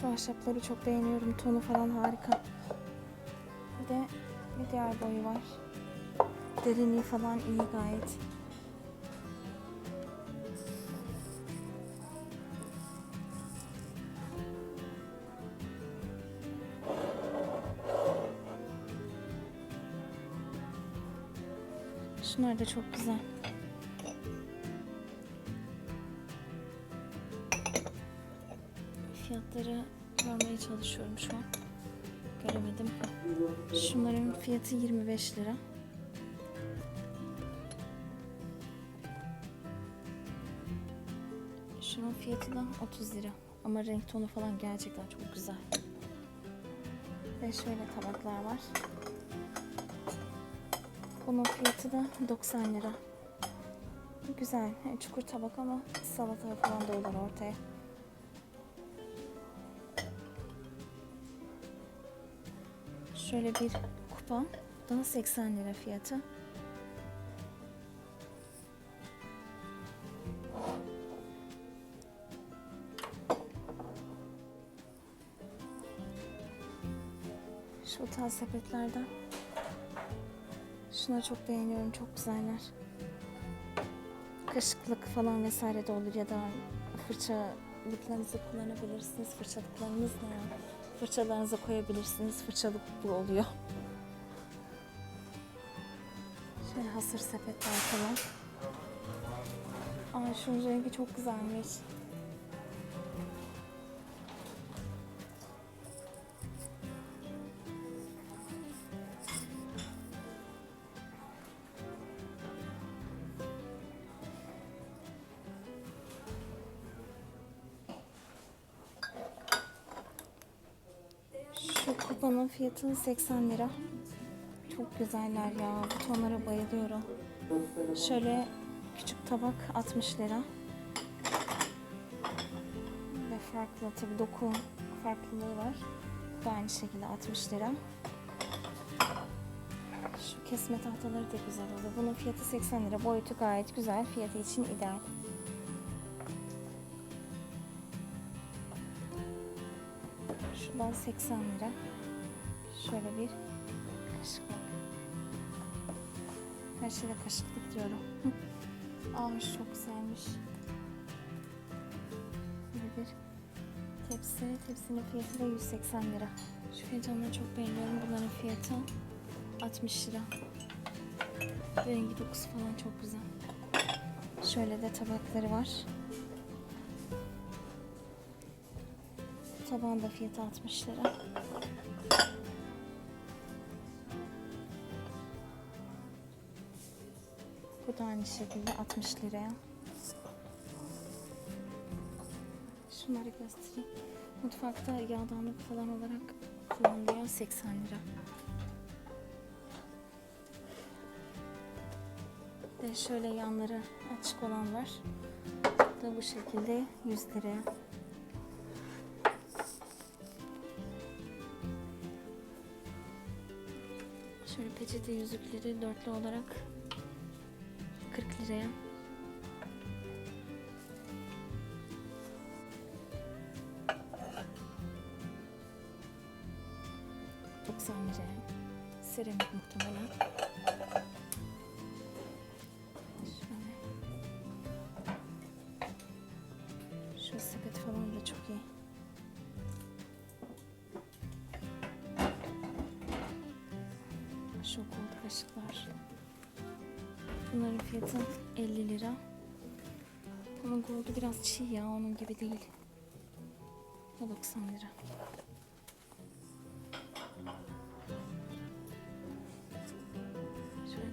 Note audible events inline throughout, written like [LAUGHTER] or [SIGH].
Şu ahşapları çok beğeniyorum. Tonu falan harika. Bir de bir diğer boyu var. Derinliği falan iyi gayet. Şunlar da çok güzel. Fiyatları görmeye çalışıyorum şu an. Göremedim. Şunların fiyatı 25 lira. Şunun fiyatı da 30 lira. Ama renk tonu falan gerçekten çok güzel. Ve şöyle tabaklar var. Bunun fiyatı da 90 lira. Güzel. Çukur tabak ama salata falan da olur ortaya. Şöyle bir kupa. Daha 80 lira fiyatı. Şu tal sepetlerden. Şunları çok beğeniyorum. Çok güzeller. Kaşıklık falan vesaire de olur ya da fırçalıklarınızı kullanabilirsiniz. Fırçalıklarınız ne ya? Fırçalarınıza koyabilirsiniz. Fırçalık bu oluyor. Şöyle hasır sepetler falan. Aa şunun rengi çok güzelmiş. Şu kupanın fiyatı 80 lira. Çok güzeller ya. Bu tonlara bayılıyorum. Şöyle küçük tabak 60 lira. Ve farklı tabi doku farklılığı var. Bu aynı şekilde 60 lira. Şu kesme tahtaları da güzel oluyor. Bunun fiyatı 80 lira. Boyutu gayet güzel. Fiyatı için ideal. 80 lira. Şöyle bir kaşıklık. Her şeyde kaşıklık diyorum. [LAUGHS] Şu çok güzelmiş. Böyle bir tepsi. Tepsinin fiyatı da 180 lira. Şu fincanları çok beğeniyorum. Bunların fiyatı 60 lira. Rengi dokusu falan çok güzel. Şöyle de tabakları var. Tabağın da fiyatı 60 lira. Bu da aynı şekilde 60 liraya. Şunları göstereyim. Mutfakta yağdanlık falan olarak kullanılıyor 80 lira. Ve şöyle yanları açık olan var. Da bu şekilde 100 liraya. Peçete yüzükleri dörtlü olarak 40 liraya. ...90 liraya. Seramik muhtemelen. Bunların fiyatı 50 lira. Ama goldu biraz çiğ ya onun gibi değil. O 90 lira. Şöyle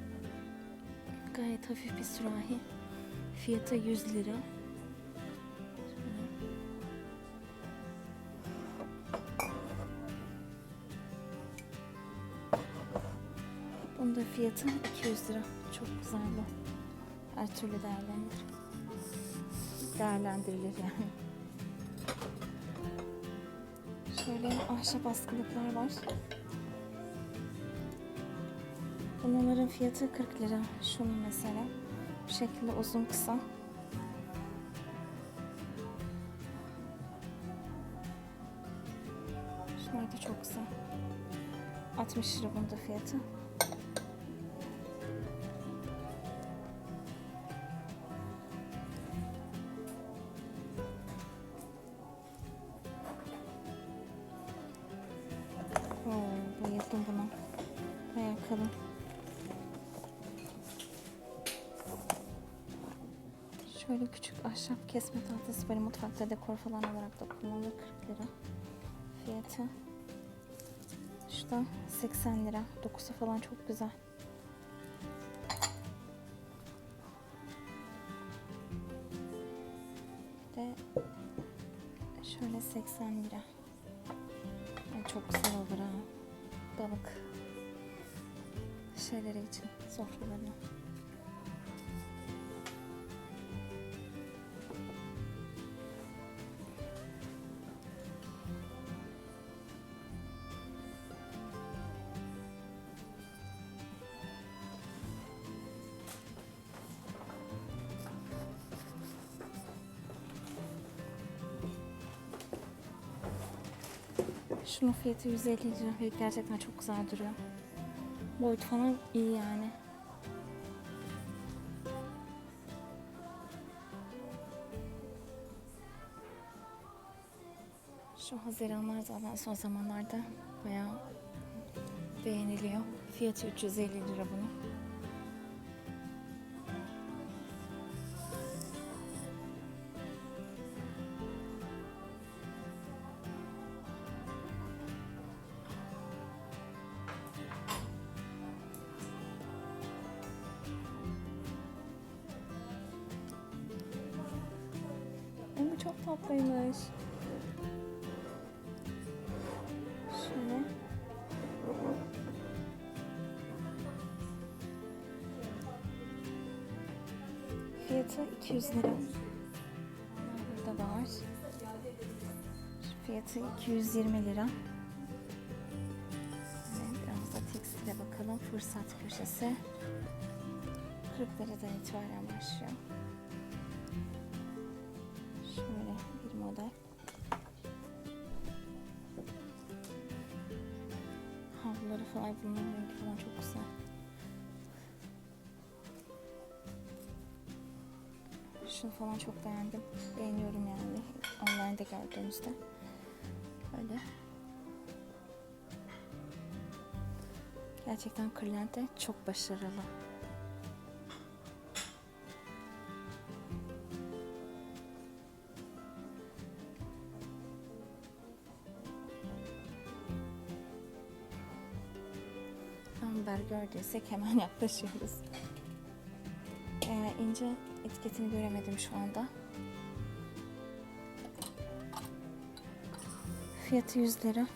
gayet hafif bir sürahi. Fiyatı 100 lira. Fiyatı 200 lira. Çok güzel bu. Her türlü değerlendir. Değerlendirilir yani. Şöyle ahşap askılıklar var. Bunların fiyatı 40 lira. Şunun mesela. Bu şekilde uzun kısa. Şunlar da çok güzel. 60 lira bunda fiyatı. Bayağı kalın. Şöyle küçük ahşap kesme tahtası böyle mutfakta dekor falan olarak da kullanılır 40 lira. Fiyatı. Şu da 80 lira. Dokusu falan çok güzel. De şöyle 80 lira. Ay, çok güzel olur ha. Balık şeyleri için sofralarına. Şunun fiyatı 150 lira ve gerçekten çok güzel duruyor. Boyut falan iyi yani. Şu haziranlar zaten son zamanlarda bayağı beğeniliyor. Fiyatı 350 lira bunun. Fiyatı 200 lira. Burada da var. Fiyatı 220 lira. Biraz da tekstile bakalım. Fırsat köşesi. 40 liradan itibaren başlıyor. Şöyle bir model. Havluları falan bunların rengi falan çok güzel. Şunu falan çok beğendim. Beğeniyorum yani. Online'da gördüğünüzde. Öyle. Gerçekten Kırlent'te çok başarılı. Amber gördüysek hemen [LAUGHS] yaklaşıyoruz. Ee, ince etiketini göremedim şu anda. Fiyatı 100 lira.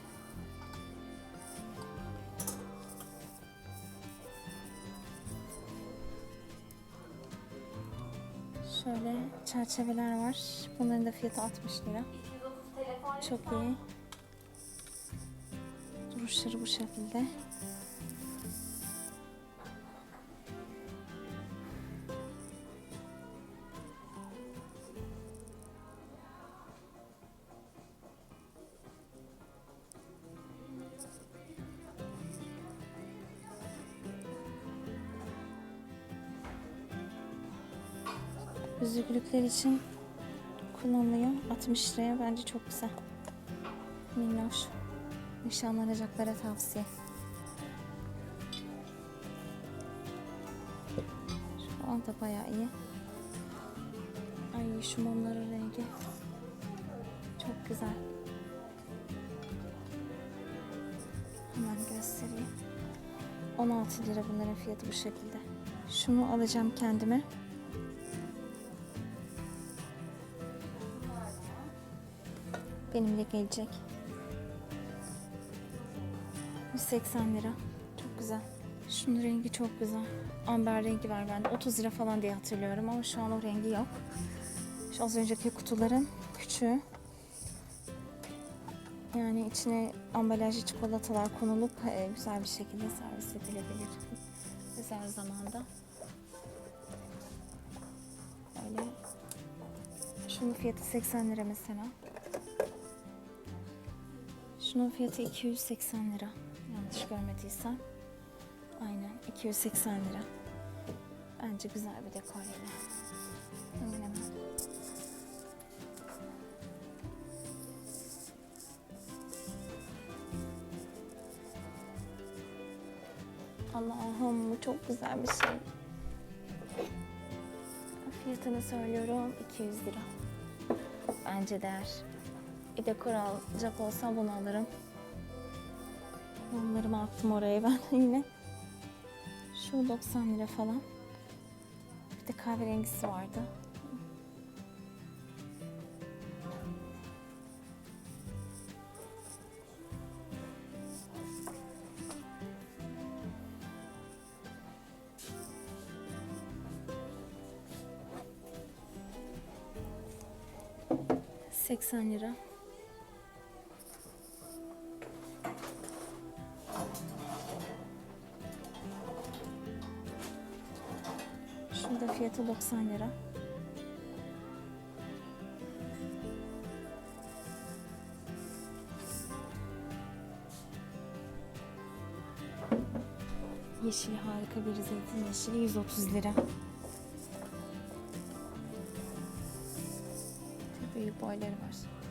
Şöyle çerçeveler var. Bunların da fiyatı 60 lira. Çok iyi. Duruşları bu şekilde. Yüzüklükler için kullanılıyor. 60 liraya bence çok güzel. Minnoş. Nişanlanacaklara tavsiye. Şu anda bayağı iyi. Ay şu mumların rengi. Çok güzel. Hemen göstereyim. 16 lira bunların fiyatı bu şekilde. Şunu alacağım kendime. Benimle gelecek. 180 lira. Çok güzel. Şunun rengi çok güzel. Amber rengi var bende. 30 lira falan diye hatırlıyorum ama şu an o rengi yok. Şu az önceki kutuların küçüğü. Yani içine ambalajlı çikolatalar konulup e, güzel bir şekilde servis edilebilir. Güzel zamanda. Öyle. Şunun fiyatı 80 lira mesela. Şunun fiyatı 280 lira. Yanlış görmediysem. Aynen 280 lira. Bence güzel bir dekor yine. Hemen. Allah'ım bu çok güzel bir şey. Fiyatını söylüyorum 200 lira. Bence değer. Bir dekor alacak olsam bunu alırım. Mumlarımı attım oraya ben [LAUGHS] yine. Şu 90 lira falan. Bir de kahverengisi vardı. Seksen lira. Fiyatı 90 lira. Yeşili harika bir zeytin yeşili 130 lira. Büyük boyları var.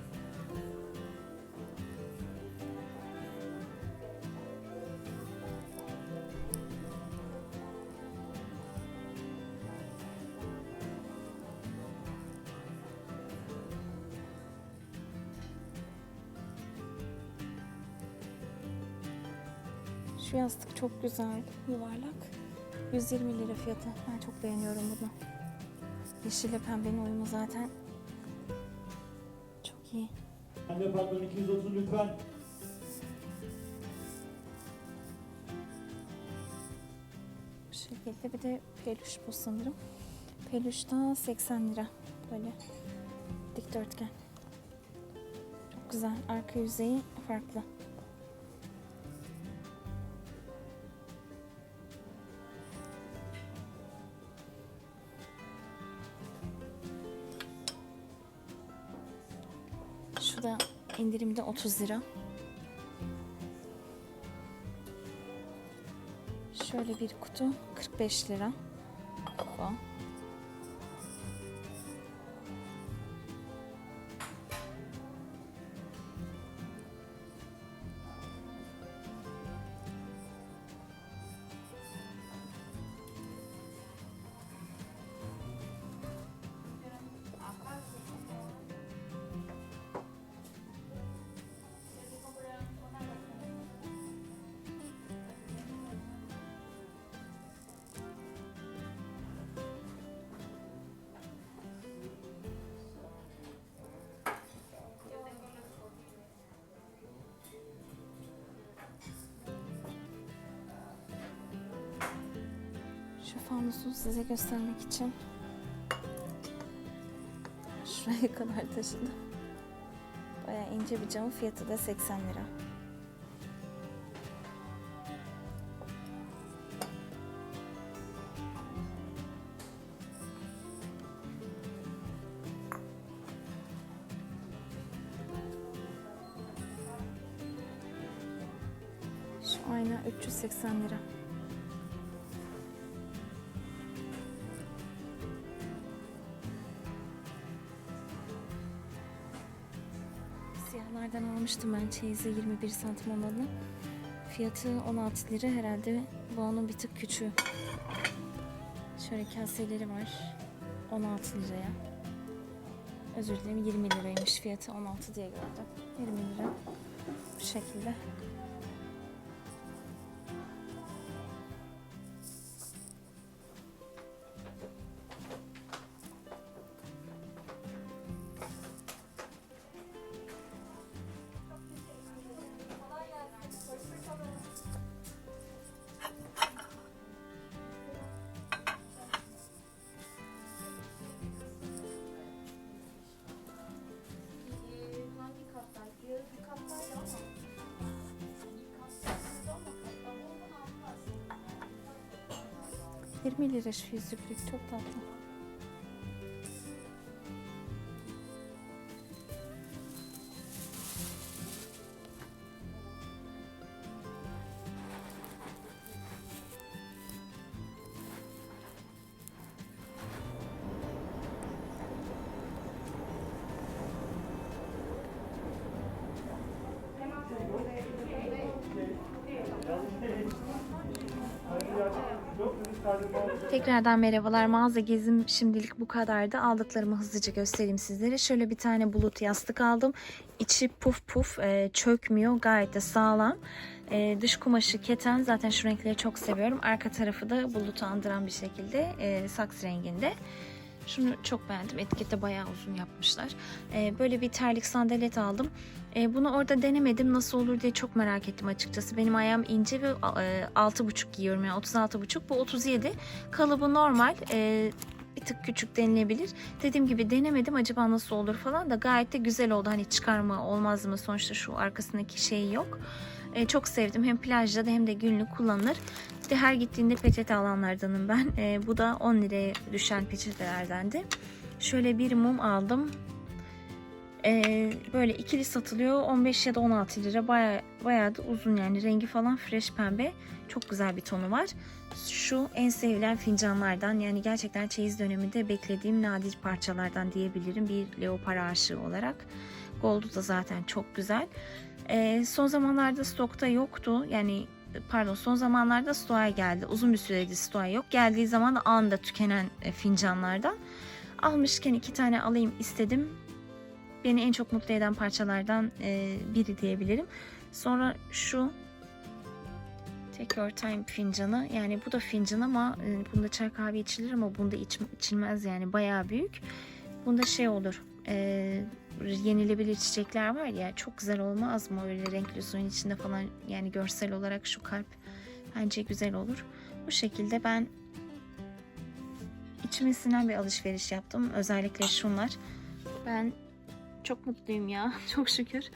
Şu yastık çok güzel, yuvarlak. 120 lira fiyatı. Ben çok beğeniyorum bunu. Yeşille pembenin uyumu zaten çok iyi. Pembe pardon 230 lütfen. Bu şekilde bir de peluş bu sanırım. Peluş da 80 lira. Böyle dikdörtgen. Çok güzel. Arka yüzeyi farklı. İndirimde 30 lira. Şöyle bir kutu 45 lira. Bu. Şu fanusu size göstermek için şuraya kadar taşıdım. Bayağı ince bir cam fiyatı da 80 lira. Şu ayna 380 lira. Almıştım ben çeyizi 21 santim olanı. Fiyatı 16 lira herhalde bu onun bir tık küçüğü. Şöyle kaseleri var 16 liraya. Özür dilerim 20 liraymış fiyatı 16 diye gördüm. 20 lira bu şekilde. 20 lira şu yüzüklük çok tatlı. Yok. Tekrardan merhabalar. Mağaza gezim şimdilik bu kadardı. Aldıklarımı hızlıca göstereyim sizlere. Şöyle bir tane bulut yastık aldım. İçi puf puf e, çökmüyor. Gayet de sağlam. E, dış kumaşı keten. Zaten şu renkleri çok seviyorum. Arka tarafı da bulutu andıran bir şekilde e, saks renginde. Şunu çok beğendim. Etikette bayağı uzun yapmışlar. Böyle bir terlik sandalet aldım. E, bunu orada denemedim. Nasıl olur diye çok merak ettim açıkçası. Benim ayağım ince ve e, 6,5 giyiyorum. Yani 36,5. Bu 37. Kalıbı normal. E, bir tık küçük denilebilir. Dediğim gibi denemedim acaba nasıl olur falan da gayet de güzel oldu. Hani çıkarma olmaz mı? Sonuçta şu arkasındaki şey yok. E, çok sevdim. Hem plajda da hem de günlük kullanılır. Bir de her gittiğinde peçete alanlardanım ben. E, bu da 10 liraya düşen peçetelerdendi. Şöyle bir mum aldım. E, böyle ikili satılıyor. 15 ya da 16 lira. Baya, bayağı da uzun yani. Rengi falan fresh pembe. Çok güzel bir tonu var. Şu en sevilen fincanlardan yani gerçekten çeyiz döneminde beklediğim nadir parçalardan diyebilirim. Bir leopar aşığı olarak. Gold'u da zaten çok güzel. Ee, son zamanlarda stokta yoktu. Yani pardon son zamanlarda stoğa geldi. Uzun bir süredir stoğa yok. Geldiği zaman da anında tükenen e, fincanlardan. Almışken iki tane alayım istedim. Beni en çok mutlu eden parçalardan e, biri diyebilirim. Sonra şu Take Your Time fincanı. Yani bu da fincan ama e, bunda çay kahve içilir ama bunda iç, içilmez yani bayağı büyük. Bunda şey olur. E, yenilebilir çiçekler var ya çok güzel olmaz mı öyle renkli suyun içinde falan yani görsel olarak şu kalp bence güzel olur. Bu şekilde ben içime sinen bir alışveriş yaptım. Özellikle şunlar. Ben çok mutluyum ya. [LAUGHS] Çok şükür.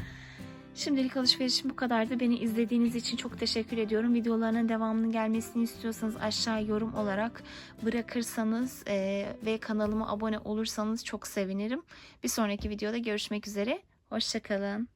Şimdilik alışverişim bu kadardı. Beni izlediğiniz için çok teşekkür ediyorum. Videolarının devamının gelmesini istiyorsanız aşağı yorum olarak bırakırsanız e, ve kanalıma abone olursanız çok sevinirim. Bir sonraki videoda görüşmek üzere. Hoşçakalın.